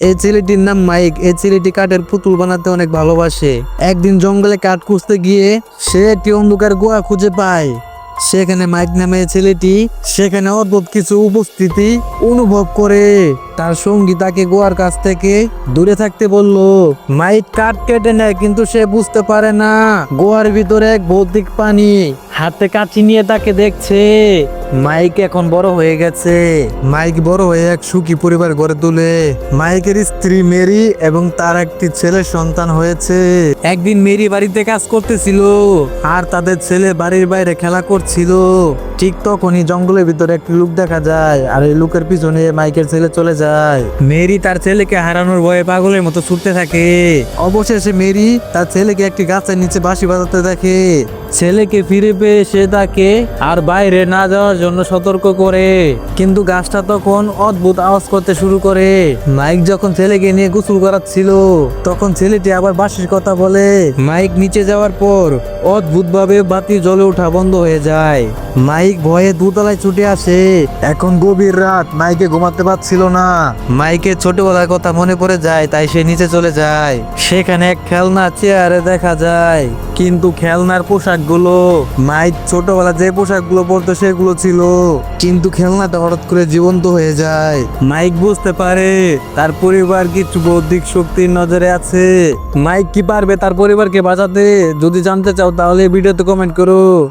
এই ছেলেটির নাম মাইক। এই ছেলেটি কাঠের পুতুল বানাতে অনেক ভালোবাসে। একদিন জঙ্গলে কাঠ খুঁজতে গিয়ে সে একটি অন্ধকার গুহা খুঁজে পায়। সেখানে মাইক নামে ছেলেটি সেখানে অদ্ভুত কিছু উপস্থিতি অনুভব করে। তার সঙ্গী তাকে গোয়ার কাছ থেকে দূরে থাকতে বলল, মাইক কাঠ কেটে নেয়, কিন্তু সে বুঝতে পারে না। গোয়ার ভিতরে এক ভৌতিক পানি, হাতে কাঠি নিয়ে তাকে দেখছে। মাইক এখন বড় হয়ে গেছে। মাইক বড় হয়ে এক সুখী পরিবার গড়ে তোলে। মাইকের স্ত্রী মেরি এবং তার একটি ছেলে সন্তান হয়েছে। একদিন মেরি বাড়িতে কাজ করতেছিল আর তাদের ছেলে বাড়ির বাইরে খেলা করছিল। ঠিক তখনই জঙ্গলের ভিতরে একটি লোক দেখা যায়, আর এই লোকের পিছনে মাইকের ছেলে চলে যায়। মেরি তার ছেলেকে হারানোর ভয়ে পাগলের মতো ছুটতে থাকে। অবশেষে মেরি তার ছেলেকে একটি গাছের নিচে বাঁশি বাজাতে দেখে। ছেলেকে ফিরে পেয়ে সে তাকে আর বাইরে না যাওয়ার জন্য সতর্ক করে। কিন্তু গাছটা তখন অদ্ভুত আওয়াজ করতে শুরু করে। মাইক যখন ছেলেকে নিয়ে গোসল করাচ্ছিল, তখন ছেলেটি আবার বাঁশির কথা বলে। মাইক নিচে যাওয়ার পর অদ্ভুত ভাবে বাতি জ্বলে ওঠা বন্ধ হয়ে যায়। মাইক ভয়ে দুতলায় ছুটে আসে। এখন গভীর রাত, মাইকে ঘুমাতে পারছিল না। মাইকে ছোটবেলার কথা মনে পড়ে যায়, তাই সে নিচে চলে যায়। সেখানে এক খেলনা চেয়ারে দেখা যায়। কিন্তু খেলনার পোশাকগুলো, মাইক ছোটবেলা যে পোশাকগুলো পরতো সেগুলো ছিল। কিন্তু খেলনাটা হঠাৎ করে জীবন্ত হয়ে যায়। মাইক বুঝতে পারে, তার পরিবার কিছু বৌদ্ধিক শক্তির নজরে আছে। মাইক কি পারবে তার পরিবারকে বাঁচাতে? যদি জানতে চাও তাহলে ভিডিওতে কমেন্ট করো।